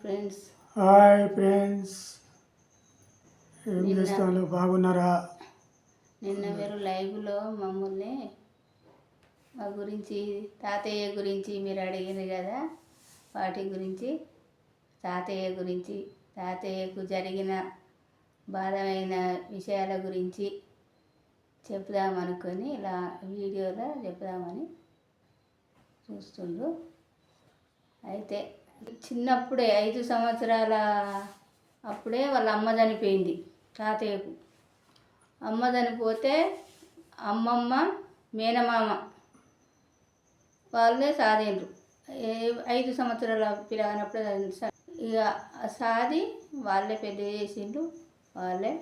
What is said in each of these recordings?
Friends hi friends ఏం నిన్న- చేస్తాను బాగున్నారా? నిన్న మీరు లైవ్లో మమ్మల్ని మా గురించి తాతయ్య గురించి మీరు అడిగింది కదా వాటి గురించి. తాతయ్య గురించి తాతయ్యకు జరిగిన బాధమైన విషయాల గురించి చెప్దామనుకొని ఇలా వీడియోలో చెప్దామని చూస్తుండ్రు. అయితే చిన్నప్పుడే ఐదు సంవత్సరాల అప్పుడే వాళ్ళ అమ్మ చనిపోయింది తాతయ్యకు. అమ్మ చనిపోతే అమ్మమ్మ మేనమామ వాళ్ళే సాధిండ్రు ఐదు సంవత్సరాల పిల్లగానప్పుడు ఇక సాది వాళ్ళే పెళ్ళి చేసిండ్రు వాళ్ళే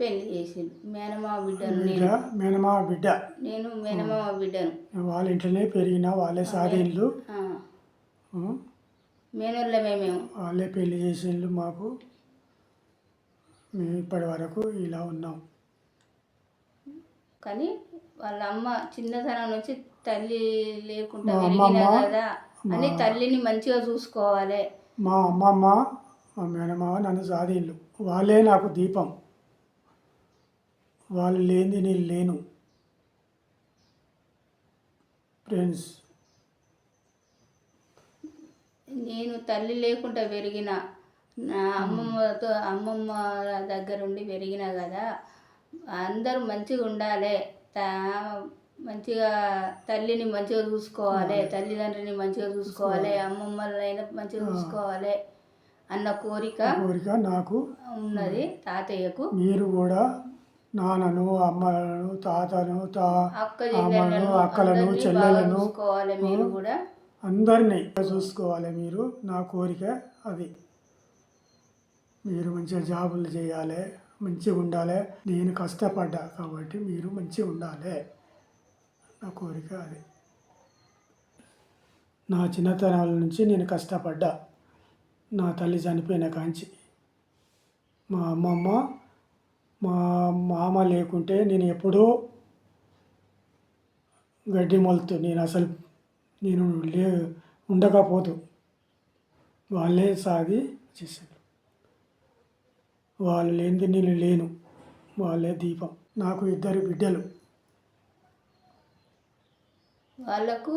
పెళ్ళి చేసిండ్రు. మేనమామ బిడ్డను బిడ్డ నేను మేనమా బిడ్డ. నేను మేనమామ బిడ్డను. వాళ్ళ ఇంట్లోనే పెరిగిన వాళ్ళే సాధిండ్లు మేనోళ్ళమే మేము. వాళ్ళే పెళ్ళి చేసిండ్లు మాకు. మేము ఇప్పటి వరకు ఇలా ఉన్నాం. కానీ వాళ్ళ అమ్మ చిన్నతనం నుంచి తల్లి లేకుండా మా పెరిగిన అమ్మమ్మ, కదా అని తల్లిని మంచిగా చూసుకోవాలి. మా అమ్మమ్మ మా మేనమామ నన్ను సాధిండ్లు వాళ్ళే నాకు దీపం. వాళ్ళు లేనిది నేను లేను. ఫ్రెండ్స్ నేను తల్లి లేకుండా పెరిగిన నా అమ్మమ్మతో అమ్మమ్మ దగ్గర ఉండి పెరిగిన కదా అందరూ మంచిగా ఉండాలి. మంచిగా తల్లిని మంచిగా చూసుకోవాలి తల్లిదండ్రిని మంచిగా చూసుకోవాలి అమ్మమ్మలైనా మంచిగా చూసుకోవాలి అన్న కోరిక కోరిక నాకు ఉన్నది తాతయ్యకు. మీరు కూడా నాన్నను అమ్మలను తాతను తా అమ్మను అక్కలను చెల్లెలను చూసుకోవాలి మీరు కూడా. అందరినీ చూసుకోవాలి మీరు. నా కోరిక అది. మీరు మంచిగా జాబులు చేయాలి మంచిగా ఉండాలి. నేను కష్టపడ్డా కాబట్టి మీరు మంచిగా ఉండాలి. నా కోరిక అది. నా చిన్నతనాల నుంచి నేను కష్టపడ్డా. నా తల్లి చనిపోయిన కాంచి. మా అమ్మమ్మ మా మామ లేకుంటే నేను ఎప్పుడో గడ్డి మొలుతూ నేను అసలు నేను లే ఉండకపోతు వాళ్ళే సాగి చేశారు. వాళ్ళు లేనిది నేను లేను. వాళ్ళే దీపం. నాకు ఇద్దరు బిడ్డలు. వాళ్ళకు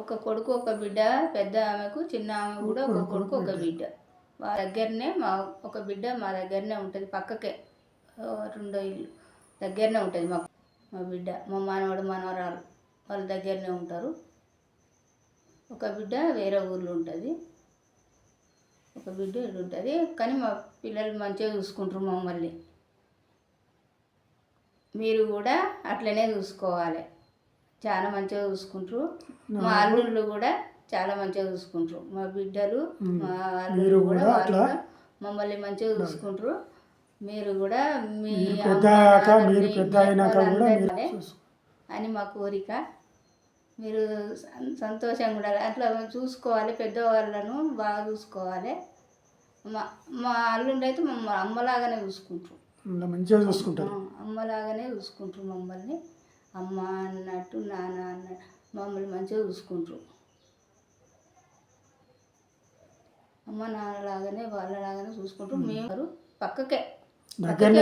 ఒక కొడుకు ఒక బిడ్డ పెద్ద ఆమెకు చిన్న ఆమె కూడా ఒక కొడుకు ఒక బిడ్డ. వాళ్ళ దగ్గరనే మా ఒక బిడ్డ మా దగ్గరనే ఉంటుంది. పక్కకే రెండో ఇల్లు దగ్గరనే ఉంటుంది మాకు. మా బిడ్డ మా మనవడు మనవరాలు. వాళ్ళ దగ్గరనే ఉంటారు. ఒక బిడ్డ వేరే ఊర్లో ఉంటుంది. ఒక బిడ్డ ఇటు ఉంటుంది. కానీ మా పిల్లలు మంచిగా చూసుకుంటారు మమ్మల్ని. మీరు కూడా అట్లనే చూసుకోవాలి. చాలా మంచిగా చూసుకుంటారు. మా అల్లుళ్ళు కూడా చాలా మంచిగా చూసుకుంటారు. మా బిడ్డలు మా అల్లుళ్ళు కూడా మమ్మల్ని మంచిగా చూసుకుంటారు. మీరు కూడా మీ పెద్ద అయినాక కూడా అని మా కోరిక. మీరు సంతోషంగా ఉండాలి. అట్లా చూసుకోవాలి పెద్దవాళ్ళను బాగా చూసుకోవాలి. మా మా అల్లుండి అయితే మమ్మ అమ్మలాగానే చూసుకుంటారు. మంచిగా చూసుకుంటారు. ఆ, అమ్మలాగానే చూసుకుంటారు మమ్మల్ని. అమ్మ అన్నట్టు నాన్న అన్నట్టు మమ్మల్ని మంచిగా చూసుకుంటారు. అమ్మ నాన్నలాగానే వాళ్ళలాగానే చూసుకుంటారు. మేము పక్కకే దగ్గరనే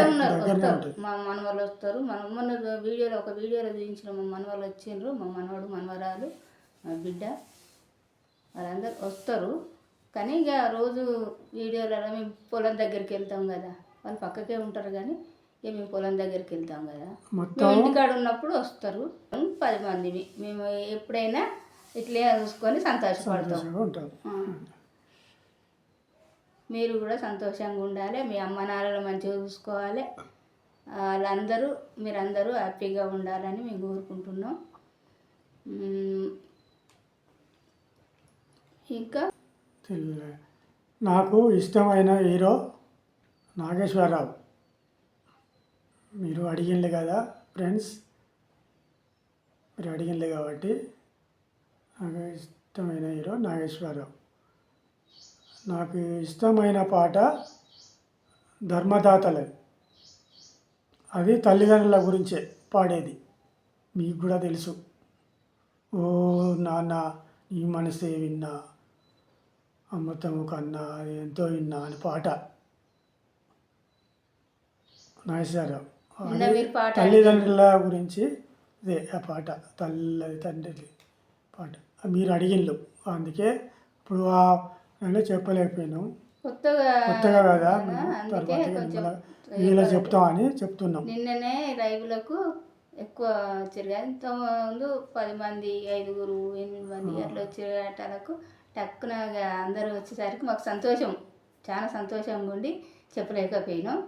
మా మనవాళ్ళు వస్తారు. మన మొన్న వీడియోలో ఒక వీడియోలో చూపించిన. మా మనవాళ్ళు వచ్చిండ్రు. మా మనవడు మనవరాలు మా బిడ్డ వాళ్ళందరూ వస్తారు. కానీ ఇక రోజు వీడియోలలో మేము పొలం దగ్గరికి వెళ్తాం కదా. వాళ్ళు పక్కకే ఉంటారు కానీ ఇక మేము పొలం దగ్గరికి వెళ్తాం కదా. మేము మొత్తం ఇంటికాడ ఉన్నప్పుడు వస్తారు. పది మంది. మేము ఎప్పుడైనా ఇట్లే చూసుకొని సంతోషపడతాం. మీరు కూడా సంతోషంగా ఉండాలి మీ అమ్మ నాన్నలు మంచిగా చూసుకోవాలి. వాళ్ళందరూ మీరందరూ హ్యాపీగా ఉండాలని మేము కోరుకుంటున్నాం. ఇంకా? నాకు ఇష్టమైన హీరో నాగేశ్వరరావు. మీరు అడిగింది కదా ఫ్రెండ్స్? మీరు అడిగింది కాబట్టి నాకు ఇష్టమైన హీరో నాగేశ్వరరావు. నాకు ఇష్టమైన పాట ధర్మదాతలే అది తల్లిదండ్రుల గురించే పాడేది. మీకు కూడా తెలుసు. ఓ నాన్న నీ మనసే విన్నా అమృతము కన్నా ఎంతో ఇన్నా అని పాట. నాగేశ్వరరావు తల్లిదండ్రుల గురించి ఇదే ఆ పాట తల్లి తండ్రి పాట. మీరు అడిగిండ్రు. అందుకే ఇప్పుడు ఆ నేను చెప్పలేకపోయాను. కొత్తగా కొత్తగా కదా అందుకే కొంచెం వీళ్ళ చెప్తామని చెప్తున్నాం. నిన్ననే లైవ్లకు ఎక్కువ వచ్చారు. కానీ ఇంతకుముందు పది మంది ఐదుగురు ఎనిమిది మంది అట్లా వచ్చే ఆటలకు టక్కున అందరూ వచ్చేసరికి మాకు సంతోషం చాలా సంతోషంగా ఉండి చెప్పలేకపోయినాం.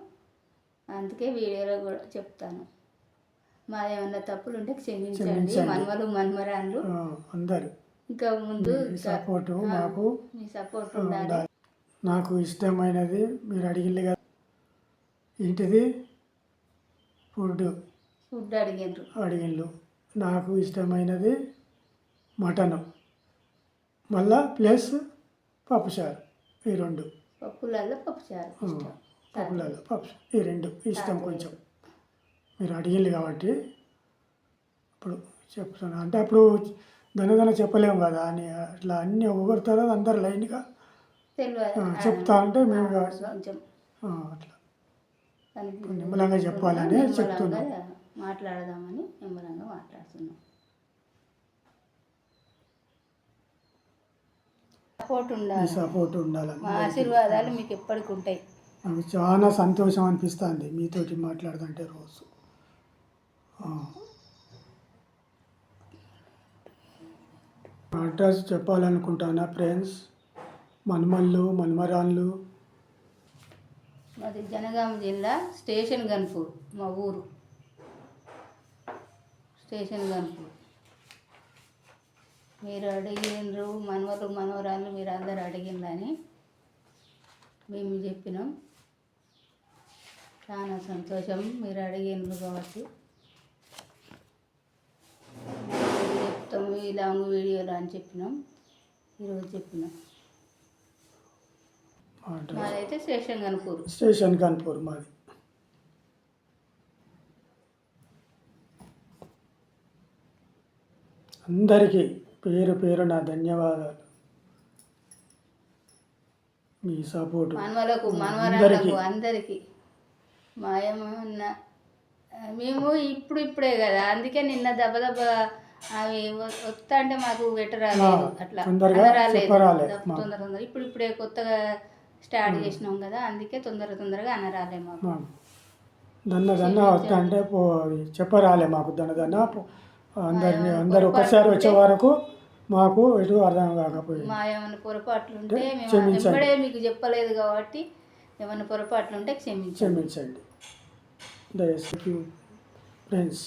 అందుకే వీడియోలో కూడా చెప్తాను. మాదేమన్నా తప్పులు ఉంటే క్షమించండి. మన్మలు మన్మరాన్లు. అందరు. ఇంకా ముందు సపోర్టు మాకు మీ సపోర్ట్ ఉండాలి. నాకు ఇష్టమైనది మీరు అడిగింది కదా. ఏంటిది? ఫుడ్. ఫుడ్ అడిగినారు అడిగిండ్రు. నాకు ఇష్టమైనది మటన్. మళ్ళా ప్లస్ పప్పుచారు. ఈ రెండు. పప్పులలో పప్పుచారు పప్పులలో పప్పు. ఈ రెండు ఇష్టం కొంచెం. మీరు అడిగింది కాబట్టి ఇప్పుడు చెప్తున్నా. అంటే అప్పుడు దనదన చెప్పలేము కదా అని అట్లా అన్నీ ఒకరితో అందరు లైన్గా. చెప్తా అంటే మేము అట్లా. నిమ్మలంగా చెప్పాలని చెప్తున్నాం. మాట్లాడదామని నిమ్మలంగా మాట్లాడుతున్నాం. సపోర్ట్ ఉండాలి. సపోర్ట్ ఉండాలని మా ఆశీర్వాదాలు మీకు ఎప్పటికి ఉంటాయి. నాకు చాలా సంతోషం అనిపిస్తుంది మీతోటి మాట్లాడుతుంటే రోజు. అడ్రస్ చెప్పాలనుకుంటానా ఫ్రెండ్స్? మన్మళ్ళు మన్మరాన్లు. మాది జనగాం జిల్లా స్టేషన్ గన్పూర్ మా ఊరు. స్టేషన్ గన్పూర్. మీరు అడిగినరు మనవరు మనవరాలు మీరు అందరు అడిగిందని మేము చెప్పినాం. చాలా సంతోషం మీరు అడిగినరు కాబట్టి లాంగ్ వీడియోలో అని చెప్పినాం. ఈరోజు చెప్పినాం. మాదైతే స్టేషన్ గన్పూర్ స్టేషన్ కాన్పూర్ మాది. అందరికీ పేరు పేరు నా ధన్యవాదాలు. మీ సపోర్టు. మనవలకు అందరికీ. మనవరాలకు అందరికీ. మాయమన్న మేము ఇప్పుడు ఇప్పుడే కదా అందుకే నిన్న దెబ్బ దెబ్బ అవి వస్తా అంటే మాకు పెట్టరాలేదు ఆ, అట్లా. మాకు. తొందర తొందర. ఇప్పుడు ఇప్పుడే కొత్తగా స్టార్ట్ చేసినాం కదా అందుకే తొందర తొందరగా అనరాలే మాకు. దన్న దన్న వస్తా అంటే చెప్పరాలే మాకు దన్న దన్న అందరిని అందరు ఒకసారి వచ్చే వరకు మాకు ఎటు అర్థం కాకపోయింది. మా ఏమైనా పొరపాట్లు ఉంటే మేము. వెంబడే మీకు చెప్పలేదు కాబట్టి ఏమైనా పొరపాట్లు ఉంటే క్షమించండి. క్షమించండి. దయచేసి ఫ్రెండ్స్